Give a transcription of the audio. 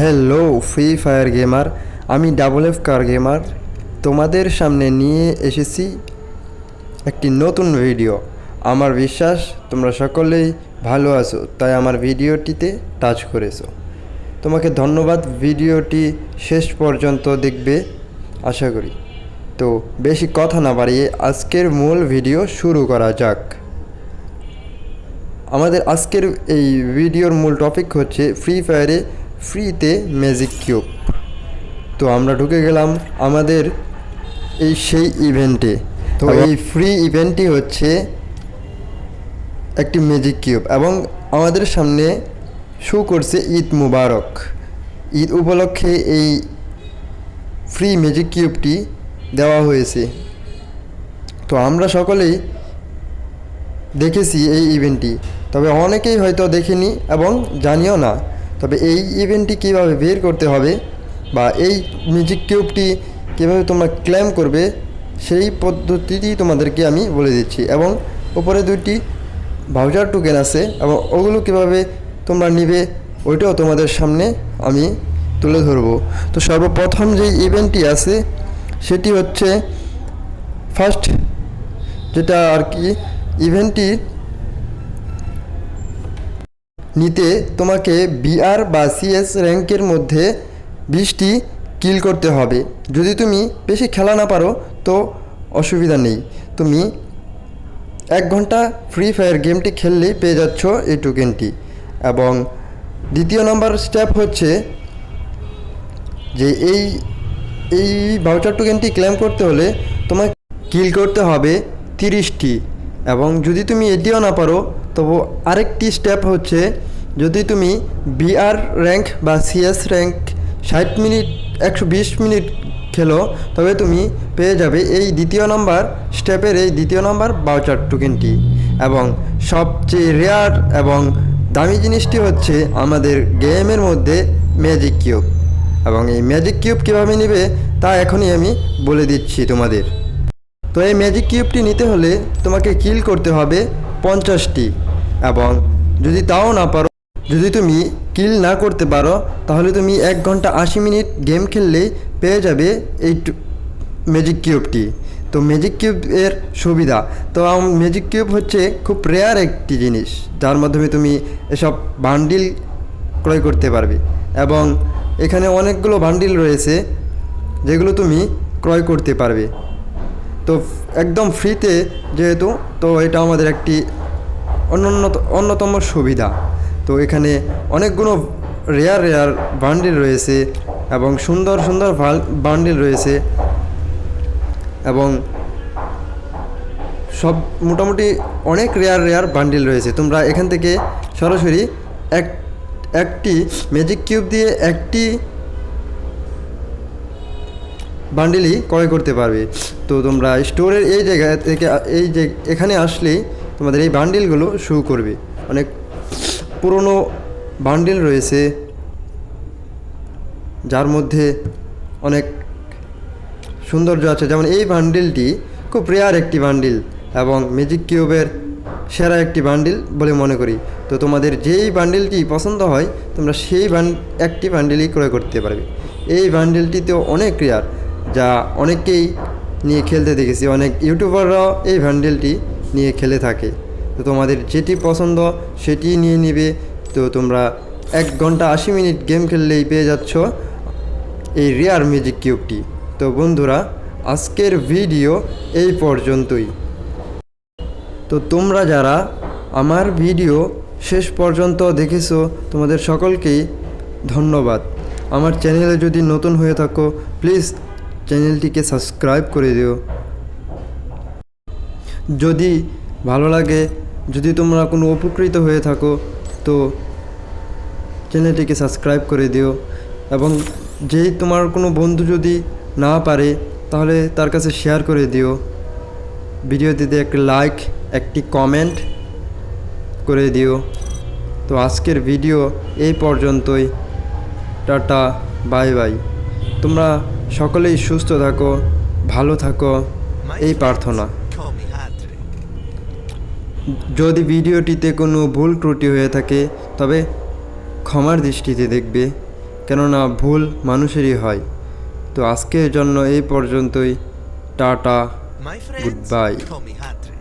Hello free fire gamer আমি double F কার gamer তোমাদের সামনে নিয়ে এসেছি একটি নতুন ভিডিও আমার বিশ্বাস, তোমরা সকলেই ভালো আছো, তাই আমার ভিডিওটিতে টাচ করেছ। তোমাকে ধন্যবাদ ভিডিওটি শেষ পর্যন্ত দেখবে, আশা করি। তো বেশি কথা না বাড়িয়ে আজকের মূল ভিডিও শুরু করা যাক। আমাদের আজকের এই ভিডিওর মূল টপিক হচ্ছে ফ্রি ফায়ারে ফ্রিতে ম্যাজিক কিউব। তো আমরা ঢুকে গেলাম আমাদের এই সেই ইভেন্টে। তো এই ফ্রি ইভেন্টটি হচ্ছে একটি ম্যাজিক কিউব এবং আমাদের সামনে শো করছে ঈদ মুবারক। ঈদ উপলক্ষে এই ফ্রি ম্যাজিক কিউবটি দেওয়া হয়েছে। তো আমরা সকলেই দেখেছি এই ইভেন্টটি। তবে অনেকেই হয়তো দেখেনি এবং জানিও না। তবে এই ইভেন্টটি কীভাবে বের করতে হবে বা এই মিউজিক কিউবটি কীভাবে তোমরা ক্লেম করবে, সেই পদ্ধতিটি তোমাদেরকে আমি বলে দিচ্ছি। এবং উপরে দুইটি ভাউচার টোকেন আছে এবং ওগুলো কীভাবে তোমরা নিবে, ওইটাও তোমাদের সামনে আমি তুলে ধরবো। তো সর্বপ্রথম যে ইভেন্টটি আছে, সেটি হচ্ছে ফার্স্ট যেটা আর কি ইভেন্টটি নিতে তোমাকে বিআর বা সিএস র্যাঙ্কের মধ্যে বিশটি কিল করতে হবে। যদি তুমি বেশি খেলা না পারো, তো অসুবিধা নেই। তুমি এক ঘণ্টা ফ্রি ফায়ার গেমটি খেললেই পেয়ে যাচ্ছ এই টোকেনটি এবং দ্বিতীয় নম্বর স্টেপ হচ্ছে যে এই এই ভাউচার টোকেনটি ক্লেম করতে হলে তোমাকে কিল করতে হবে তিরিশটি। এবং যদি তুমি এটিও না পারো তবু আরেকটি স্টেপ হচ্ছে, যদি তুমি বিআর র্যাঙ্ক বা সিএস র্যাঙ্ক ষাট মিনিট, একশো বিশ মিনিট খেলো, তবে তুমি পেয়ে যাবে এই দ্বিতীয় নম্বর স্টেপের এই দ্বিতীয় নম্বর বাউচার টোকেনটি এবং সবচেয়ে রেয়ার এবং দামি জিনিসটি হচ্ছে আমাদের গেমের মধ্যে ম্যাজিক কিউব এবং এই ম্যাজিক কিউব কীভাবে নেবে, তা এখনই আমি বলে দিচ্ছি তোমাদের। তো এই ম্যাজিক কিউবটি নিতে হলে তোমাকে কিল করতে হবে পঞ্চাশটি। এবং যদি তাও না পারো, যদি তুমি কিল না করতে পারো, তাহলে তুমি এক ঘণ্টা আশি মিনিট গেম খেললেই পেয়ে যাবে এই ম্যাজিক কিউবটি তো ম্যাজিক কিউব এর সুবিধা। তো ম্যাজিক কিউব হচ্ছে খুব রেয়ার একটি জিনিস, যার মাধ্যমে তুমি এসব বান্ডিল ক্রয় করতে পারবে। এবং এখানে অনেকগুলো বান্ডিল রয়েছে, যেগুলো তুমি ক্রয় করতে পারবে। তো একদম ফ্রিতে যেহেতু, তো এটা আমাদের একটি অন্যান্য অন্যতম সুবিধা। তো এখানে অনেকগুলো রেয়ার রেয়ার বান্ডিল রয়েছে এবং সুন্দর সুন্দর বান্ডিল রয়েছে এবং সব মোটামুটি অনেক রেয়ার রেয়ার বান্ডিল রয়েছে। তোমরা এখান থেকে সরাসরি এক, একটি ম্যাজিক কিউব দিয়ে একটি বান্ডিলই ক্রয় করতে পারবে। তো তোমরা স্টোরের এই জায়গা থেকে, এই যে এখানে আসলেই তোমাদের এই বান্ডিলগুলো শো করবে। অনেক পুরনো বান্ডিল রয়েছে, যার মধ্যে অনেক সৌন্দর্য আছে। যেমন এই বান্ডিলটি খুব রেয়ার একটি বান্ডিল এবং ম্যাজিক কিউবের সেরা একটি বান্ডিল বলে মনে করি। তো তোমাদের যেই বান্ডিলটি পছন্দ হয়, তোমরা সেই বান, একটি বান্ডিলই ক্রয় করতে পারবে। এই বান্ডিলটিতেও অনেক রেয়ার যা অনেকেই নিয়ে খেলতে দেখেছি। অনেক ইউটিউবাররাও এই বান্ডিলটি নিয়ে খেলে থাকে। তো তোমাদের যেটি পছন্দ সেটি নিয়ে নিবে। তো তোমরা এক ঘণ্টা আশি মিনিট গেম খেললেই পেয়ে যাচ্ছ এই রেয়ার মিউজিক কিউবটি। তো বন্ধুরা, আজকের ভিডিও এই পর্যন্তই। তো তোমরা যারা আমার ভিডিও শেষ পর্যন্ত দেখেছ, তোমাদের সকলকেই ধন্যবাদ। আমার চ্যানেলে যদি নতুন হয়ে থাকো, প্লিজ চ্যানেলটিকে সাবস্ক্রাইব করে দিও। যদি ভালো লাগে, যদি তোমরা কোনো উপকৃত হয়ে থাকো, তো চ্যানেলটিকে সাবস্ক্রাইব করে দিও এবং যেই তোমার কোনো বন্ধু যদি না পারে, তাহলে তার কাছে শেয়ার করে দিও। ভিডিওটিতে একটি লাইক একটি কমেন্ট করে দিও। তো আজকের ভিডিও এই পর্যন্তই। Tata, bye bye. তোমরা সকলেই সুস্থ থাকো ভালো থাকো এই প্রার্থনা। যদি ভিডিওটিতে কোনো ভুল ত্রুটি হয়ে থাকে তবে ক্ষমার দৃষ্টিতে দেখবে কেননা ভুল মানুষেরই হয়। তো আজকের জন্য এই পর্যন্তই। Tata good friends